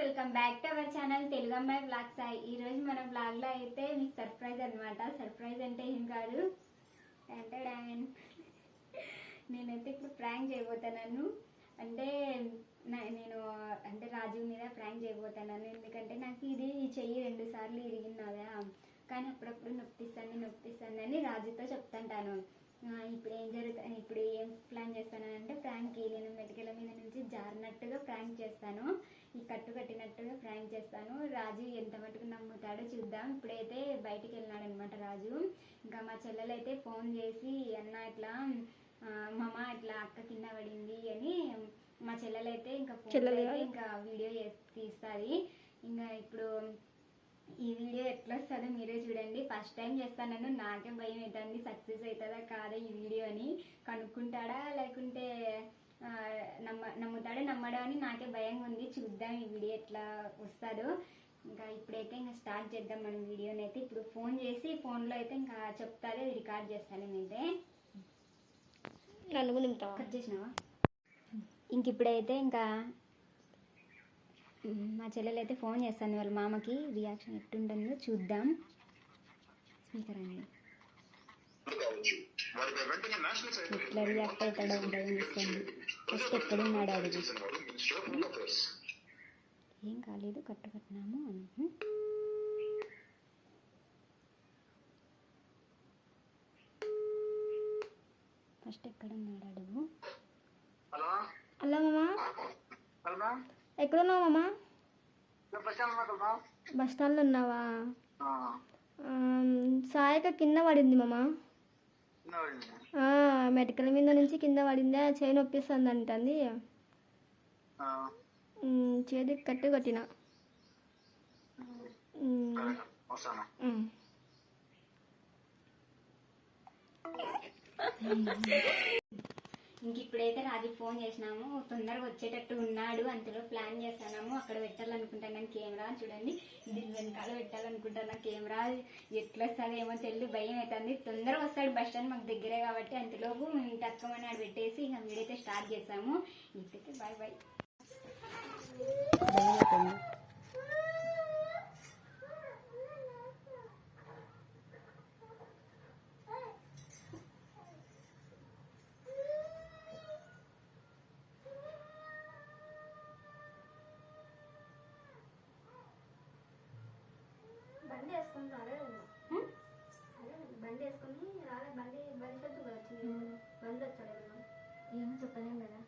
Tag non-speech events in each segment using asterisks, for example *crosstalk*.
Welcome back to our channel Telugu Ammayi vlogs. Sai ఈ రోజు మన బ్లాగ్లో అయితే మీకు సర్ప్రైజ్ అనమాట సర్ప్రైజ్ అంటే ఏం కాదు. అంటే నేనైతే ఇప్పుడు ప్రాంక్ చేయబోతున్నాను. అంటే నేను అంటే రాజు మీద ప్రాంక్ చేయబోతున్నాను. ఎందుకంటే నాకు ఇది ఈ చెయ్యి రెండు సార్లు కదా కానీ అప్పుడప్పుడు నొప్పిస్తాను నొప్పిస్తాను అని రాజుతో చెప్తుంటాను. ఇప్పుడు ఏం జరుగుతుంది ఇప్పుడు ఏం ప్లాన్ చేస్తానంటే ప్రాంక్ నేను మెటికల మీద నుంచి జారినట్టుగా ప్రాంక్ చేస్తాను. ఈ కట్టు కట్టినట్టుగా ప్రాంక్ చేస్తాను. రాజు ఎంత మటుకు నమ్ముతాడో చూద్దాం. ఇప్పుడైతే బయటికి వెళ్ళినాడు అనమాట రాజు. ఇంకా మా చెల్లెలు అయితే ఫోన్ చేసి అన్న ఇట్లా మామ ఇట్లా అక్క కింద పడింది అని మా చెల్లెలు అయితే ఇంకా కాదు. ఇంకా వీడియో తీస్తుంది. ఇంకా ఇప్పుడు ఈ వీడియో ఎట్లా వస్తుందో మీరే చూడండి. ఫస్ట్ టైం చేస్తానను నాకే భయం అవుతుంది. సక్సెస్ అవుతుందా కాదా ఈ వీడియో అని కనుక్కుంటాడా? లేకుంటే నమ్మ నమ్ముతాడా? నమ్మడా అని నాకే భయంగా ఉంది. చూద్దాం ఈ వీడియో ఎట్లా వస్తుందో. ఇంకా ఇప్పుడైతే ఇంకా స్టార్ట్ చేద్దాం మనం వీడియోని అయితే. ఇప్పుడు ఫోన్ చేసి ఫోన్లో అయితే ఇంకా చెప్తాది రికార్డ్ చేస్తాను నేనైతే. నన్ను కట్ చేసినావా? ఇంక ఇప్పుడైతే ఇంకా మా చెల్లెలు అయితే ఫోన్ చేస్తాను వాళ్ళ మామకి. రియాక్షన్ ఎట్టుంటుందో చూద్దాం. స్పీకర్ అండి ఎట్లా రియాక్ట్ అవుతాడో భయం వేస్తుంది ఫస్ట్ ఎక్కడున్నాడు అడుగు. ఏం కాలేదు కట్టుకట్టినాము ఫస్ట్ మ్. ఫస్ట్ ఎక్కడున్నాడు అడుగు. ఎక్కడున్నావు మామా? ప్రశాంత్ మాట్లాడుతున్నా బస్ స్టాండ్లో ఉన్నావా? సాయక కింద పడింది మామా. ఆ, మెడికల్ మీద నుంచి కింద పడిందే? చేయి నొప్పిస్తుంది అంటుంది చేతికి కట్టు కొట్టిన. వస్తాను. *laughs* ఇంక ఇప్పుడైతే రాజు ఫోన్ చేసినాము. తొందరగా వచ్చేటట్టు ఉన్నాడు. అంతలో ప్లాన్ చేస్తున్నాము అక్కడ పెట్టాలనుకుంటున్నాను కెమెరా చూడండి. దీని వెనకాల పెట్టాలనుకుంటున్నా కెమెరా ఎట్లా వస్తుందో ఏమో తెలియదు భయం అవుతుంది. తొందరగా వస్తాడు బస్ స్టాండ్ మాకు దగ్గరే కాబట్టి అంతలోపు మేము తక్కువని ఆడ పెట్టేసి ఇంకా వీడైతే స్టార్ట్ చేసాము ఇప్పుడైతే బాయ్ బాయ్. ఏమో చెప్పలేం కదా?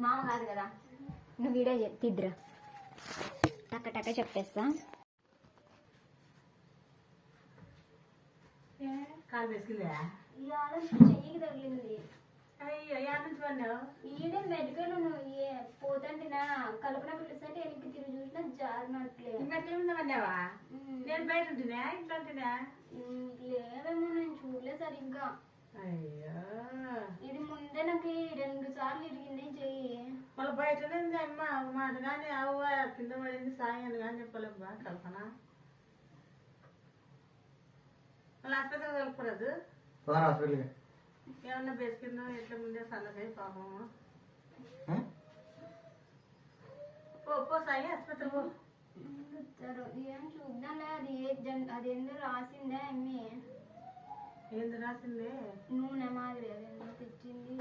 మామ కాదు కదా. నువ్వు వీడియో తీద్దురా. టక్క టక్క చెప్పేస్తా. కాలు వేసుకుందా ఇవాళ చెయ్యికి తగిలింది. అయ్యో యాడ్ నుంచి పడినావు? ఈడే మెడికల్ నువ్వు ఏ- పోతంటినా కల్పన పిలుస్తుంటే వెనక్కి తిరిగి చూసినా జారినట్లే. ఇంకా మీద పడినావా? నేను బయట ఉంటున్నా ఇంట్లో ఉంటున్నా? లేదేమో నేను చూడలే సరిగ్గా. అయ్యో. ఇది ముందే నాకు రెండు సార్లు ఇరిగింది చెయ్యి? మళ్ళీ బయటనే ఉంది అమ్మ మాట కానీ అవ్వ కింద పడింది సాయం కానీ చెప్పలేమ్మా కల్పన. మళ్ళీ హాస్పిటల్ కలపకూడదు పోదాం హాస్పిటల్కి. ఏమన్నా బేసుకుందో ఎట్లా ముందే సన్నగా పాపము పో పో సాయి హాస్పిటల్ పో. చెప్తారు ఏం చూద్దాంలే అది ఏ జన్ అది ఎందుకు రాసిందే అమ్మి. ఏంది రాసింది? నూనె మాదిరి అది ఎందుకు తెచ్చింది.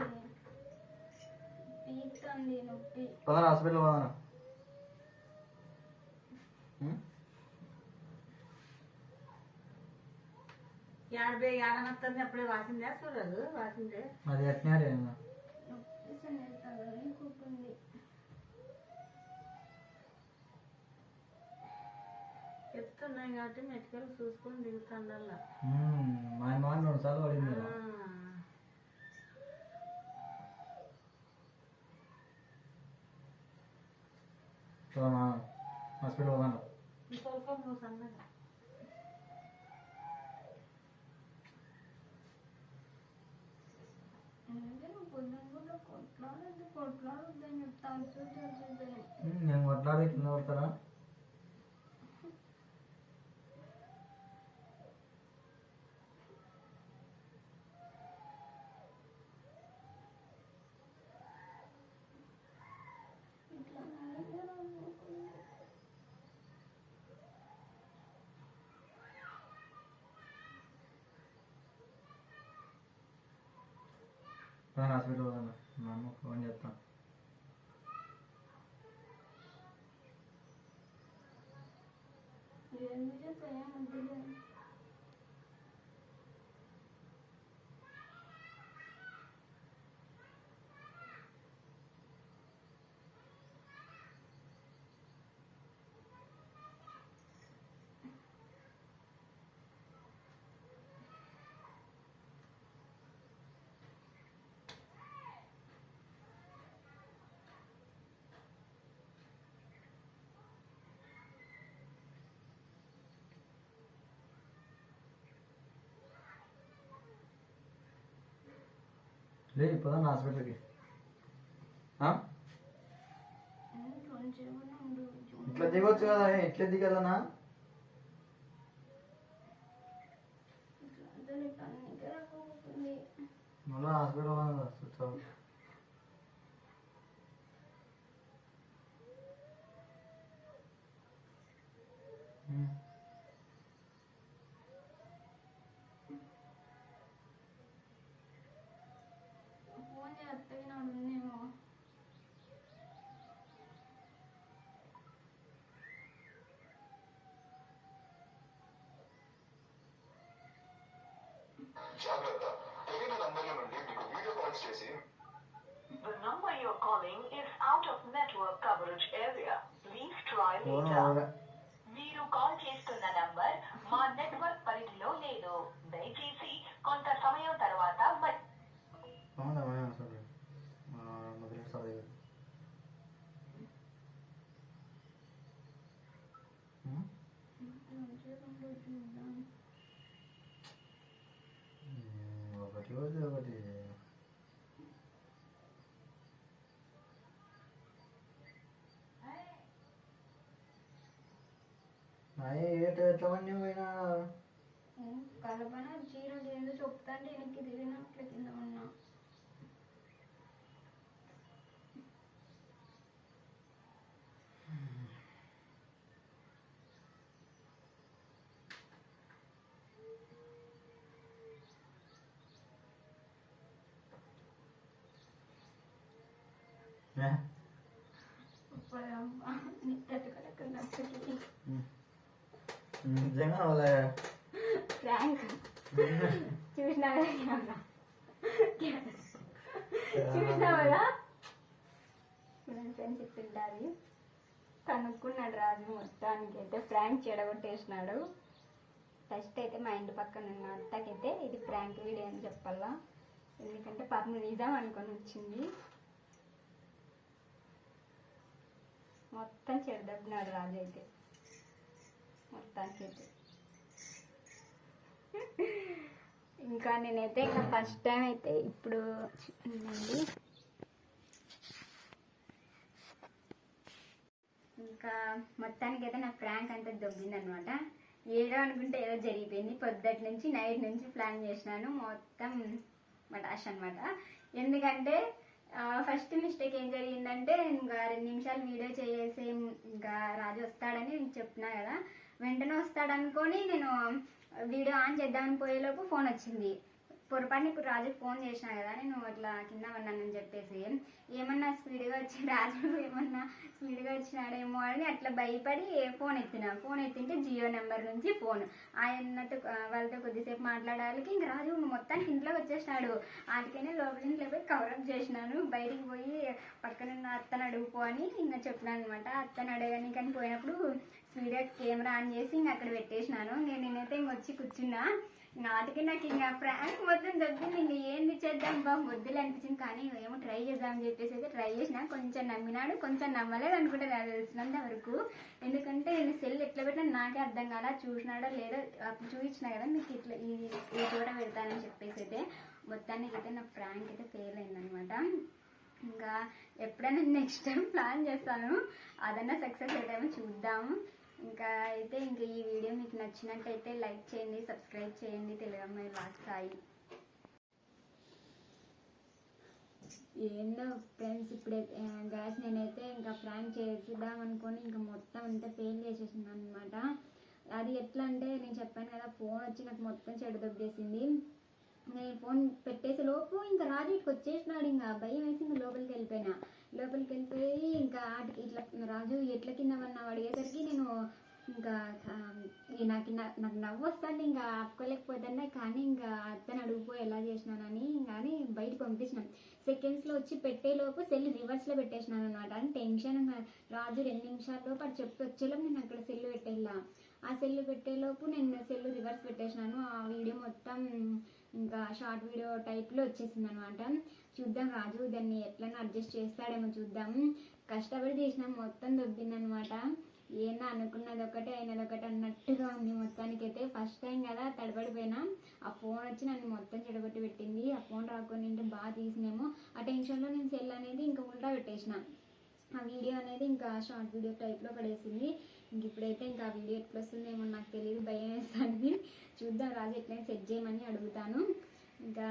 పీక్తుంది నొప్పి. హాస్పిటల్ పోదాం ఏడబే ఏడనొస్తుంది అప్పుడే వాసిందే? చూడదు వాసిందే. అది ఎట్టినారే నొప్పి తగలని కూకుంది చెప్తున్నాయి కాబట్టి మెటికల్ చూసుకొని దిగుతాండల్లా. మా మా రెండు సార్లు పడింది హాస్పిటల్ పోదాం ఇంకొక నువ్వు సన్నగా అంటే నువ్వు పొద్దున కూడా కొట్లాడొద్దని చెప్తాను నేను కొట్లాడి కింద పడతారా పదాన హాస్పిటల్ పోదాను మా అమ్మ ఫోన్ చేస్తాను ఎందుకు లేదు పదాన హాస్పిటల్కి. ఇట్లా దిగొచ్చు కదా ఏ, ఇట్లా దిగాలనా మళ్ళీ హాస్పిటల్ పోదాం చూస్తావు ఫోన్ చేస్తే నాడు ఉందేమో జాగ్రత్త తెలియని నంబర్ల నుండి మీకు వీడియో కాల్స్ చేసి The number you're calling is out of network coverage area. Please try phone later. రోజు ఒకటి ఒకటి ఏట ఎట్లా మంది పోయినా? కలపన? చీర ఏందో చెప్తాంటే వెనక్కి తిరిగినట్లు కింద ఉన్నా నిజంగా వాళ్ళ చూసినా చూసినా కదా ఫ్రెండ్స్ చెప్తుంటారు కనుక్కున్నాడు రాజు మొత్తానికి అయితే ప్రాంక్ చెడగొట్టేసినాడు ఫస్ట్ అయితే మా ఇంటి పక్కన ఉన్న అత్తకైతే ఇది ప్రాంక్ వీడియో అని చెప్పాలా ఎందుకంటే పాపం నిజం అనుకొని వచ్చింది మొత్తం చెడదబ్బినాడు రాజు అయితే. మొత్తానికి అయితే ఇంకా నేనైతే ఇంకా ఫస్ట్ టైం అయితే ఇప్పుడు ఉందండి ఇంకా మొత్తానికి అయితే నా ప్రాంక్ అంతా దొబ్బిందనమాట ఏదో అనుకుంటే ఏదో జరిగిపోయింది. పొద్దుటి నుంచి నైట్ నుంచి ప్లాన్ చేసినాను. మొత్తం మటాష్ అనమాట ఎందుకంటే ఫస్ట్ మిస్టేక్ ఏం జరిగిందంటే ఇంకా రెండు నిమిషాలు వీడియో చేసే ఇంకా రాజు వస్తాడని నేను చెప్పినా కదా. వెంటనే వస్తాడనుకొని నేను వీడియో ఆన్ చేద్దామని పోయేలోపు ఫోన్ వచ్చింది. పొరపాటు ఇప్పుడు రాజుకి ఫోన్ చేసినా కదా నేను అట్లా కింద ఉన్నానని చెప్పేసి. ఏమన్నా స్పీడ్గా వచ్చి రాజు ఏమన్నా స్పీడ్గా వచ్చినాడేమో అని అట్లా భయపడి ఫోన్ ఎత్తినా. ఫోన్ ఎత్తింటే జియో నెంబర్ నుంచి ఫోన్. ఆయనతో వాళ్ళతో కొద్దిసేపు మాట్లాడాలకి ఇంక రాజు మొత్తానికి ఇంట్లోకి వచ్చేసినాడు. అందుకనే లోపల ఇంట్లో పోయి కవరప్ చేసినాను. బయటికి పోయి పక్కన ఉన్న అత్తను అడుగుపో అని ఇంకా చెప్పినాను అనమాట అత్తను అడగని కానీ పోయినప్పుడు స్పీడ్గా కెమెరా ఆన్ చేసి ఇంక అక్కడ పెట్టేసినాను. నేను నేనైతే ఇంక వచ్చి కూర్చున్నా. నాటికి నాకు ఇంకా ప్రాంక్ మొత్తం దొబ్బింది ఇంకా ఏంది చేద్దాం? బా వద్దులే అనిపించింది. కానీ ఏమో ట్రై చేద్దాం అని చెప్పేసి అయితే ట్రై చేసిన. కొంచెం నమ్మినాడు. కొంచెం నమ్మలేదు అనుకుంటే నాకు తెలిసినంత వరకు. ఎందుకంటే నేను సెల్ ఎట్లా పెట్టినా నాకే అర్థం కాలా. చూసినాడో లేదో అప్పుడు చూపించిన కదా మీకు ఇట్లా ఈ ఈ చోట పెడతానని చెప్పేసి అయితే మొత్తానికి అయితే నా ప్రాంక్ అయితే ఫెయిల్ అయిందనమాట ఇంకా ఎప్పుడైనా నెక్స్ట్ టైం ప్లాన్ చేస్తాను. అదన్నా సక్సెస్ అవుతామో చూద్దాము ఇంకా అయితే ఇంకా ఈ వీడియో మీకు నచ్చినట్టయితే లైక్ చేయండి సబ్స్క్రైబ్ చేయండి. తెలుగు అమ్మాయి లాస్ట్ సాయి. ఏందో ఫ్రెండ్స్ ఇప్పుడే గ్యాస్ నేనైతే ఇంకా ప్లాన్ చేద్దాం అనుకొని ఇంకా మొత్తం అంతా ఫెయిల్ చేసేసింది అనమాట అది ఎట్లా అంటే నేను చెప్పాను కదా ఫోన్ వచ్చి నాకు మొత్తం చెడు దొబ్బేసింది. నేను ఫోన్ పెట్టేసి లోపు ఇంకా రాజు ఇక్కడికి వచ్చేసినాడు ఇంకా భయం వేసి ఇంకా లోపలికి వెళ్ళిపోయినా. లోపలికి వెళ్ళిపోయి ఇంకా ఇట్లా రాజు ఎట్ల కింద పడినావు అడిగేసరికి నేను ఇంకా నాకు నాకు నవ్వు వస్తుంది. ఇంకా ఆపుకోలేకపోతున్నా కానీ ఇంకా అత్తని అడుగుపోయి ఎలా చేసినానని కానీ బయటకు పంపించినాను సెకండ్స్లో వచ్చి పెట్టేలోపు సెల్ రివర్స్లో పెట్టేసినాను అనమాట అని టెన్షన్ రాజు రెండు నిమిషాల్లో పాటు చెప్పి వచ్చేలోపు నేను అక్కడ సెల్ పెట్టేలా. ఆ సెల్ పెట్టేలోపు నేను సెల్ రివర్స్ పెట్టేసినాను. ఆ వీడియో మొత్తం ఇంకా షార్ట్ వీడియో టైప్లో వచ్చేసింది అనమాట చూద్దాం రాజు దాన్ని ఎట్లైనా అడ్జస్ట్ చేస్తాడేమో చూద్దాం. కష్టపడి చేసినాం మొత్తం దొబ్బిందనమాట. ఏనా అనుకున్నది ఒకటే అయినది ఒకటి అన్నట్టుగా ఉంది మొత్తానికి అయితే ఫస్ట్ టైం కదా తడబడిపోయినా. ఆ ఫోన్ వచ్చి నన్ను మొత్తం చెడగొట్టి పెట్టింది. ఆ ఫోన్ రాకుండా బాగా తీసినేమో. ఆ టెన్షన్లో నేను సెల్ అనేది ఇంకా ఉల్టా పెట్టేసిన. ఆ వీడియో అనేది ఇంకా షార్ట్ వీడియో టైప్లో పడేసింది. ఇంక ఇప్పుడైతే ఇంకా ఆ వీడియో ఎట్లా వస్తుందేమో నాకు తెలియదు భయం వేస్తుంది. చూద్దాం రాజు ఎట్లయినా సెట్ చేయమని అడుగుతాను. ఇంకా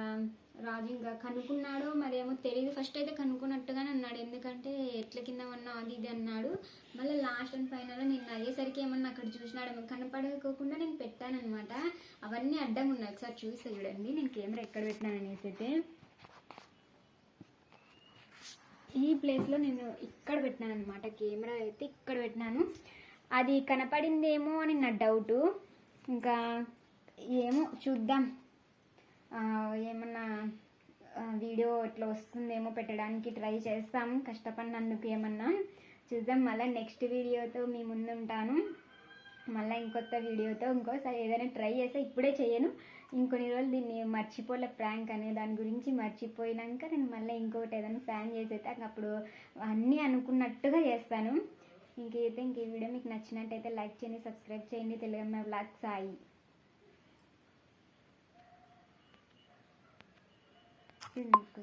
రాజు ఇంకా కనుక్కున్నాడో మరేమో తెలియదు ఫస్ట్ అయితే కనుక్కున్నట్టుగానే అన్నాడు. ఎందుకంటే ఎట్ల కింద ఉన్నా అది ఇది అన్నాడు. మళ్ళీ లాస్ట్ అండ్ ఫైనల్ నేను అయ్యేసరికి ఏమన్నా అక్కడ చూసినాడు కనపడకోకుండా నేను పెట్టానన్నమాట. అవన్నీ అడ్డంగా ఉన్నాయి. ఒకసారి చూసి చూడండి. నేను కెమెరా ఎక్కడ పెట్టినాను అనేసి అయితే. ఈ ప్లేస్లో నేను ఇక్కడ పెట్టినాను అనమాట కెమెరా అయితే ఇక్కడ పెట్టినాను. అది కనపడిందేమో అని నా డౌటు ఇంకా ఏమో చూద్దాం. ఏమన్నా వీడియో ఇట్లా వస్తుందేమో పెట్టడానికి ట్రై చేస్తాం. కష్టపడినందుకు ఏమన్నా. చూద్దాం. మళ్ళీ నెక్స్ట్ వీడియోతో మీ ముందుంటాను. మళ్ళీ ఇంకొత్త వీడియోతో ఇంకోసారి ఏదైనా ట్రై చేస్తే ఇప్పుడే చేయను. ఇంకొన్ని రోజులు దీన్ని మర్చిపోలే ప్రాంక్ అనే దాని గురించి మర్చిపోయినాక నేను మళ్ళీ ఇంకొకటి ఏదైనా ప్లాన్ చేసేస్తే అప్పుడు అన్నీ అనుకున్నట్టుగా చేస్తాను. ఇంకైతే ఇంక ఈ వీడియో మీకు నచ్చినట్టయితే లైక్ చేయండి సబ్స్క్రైబ్ చేయండి. తెలుగు అమ్మాయి బ్లాగ్ సాయి. Hmm.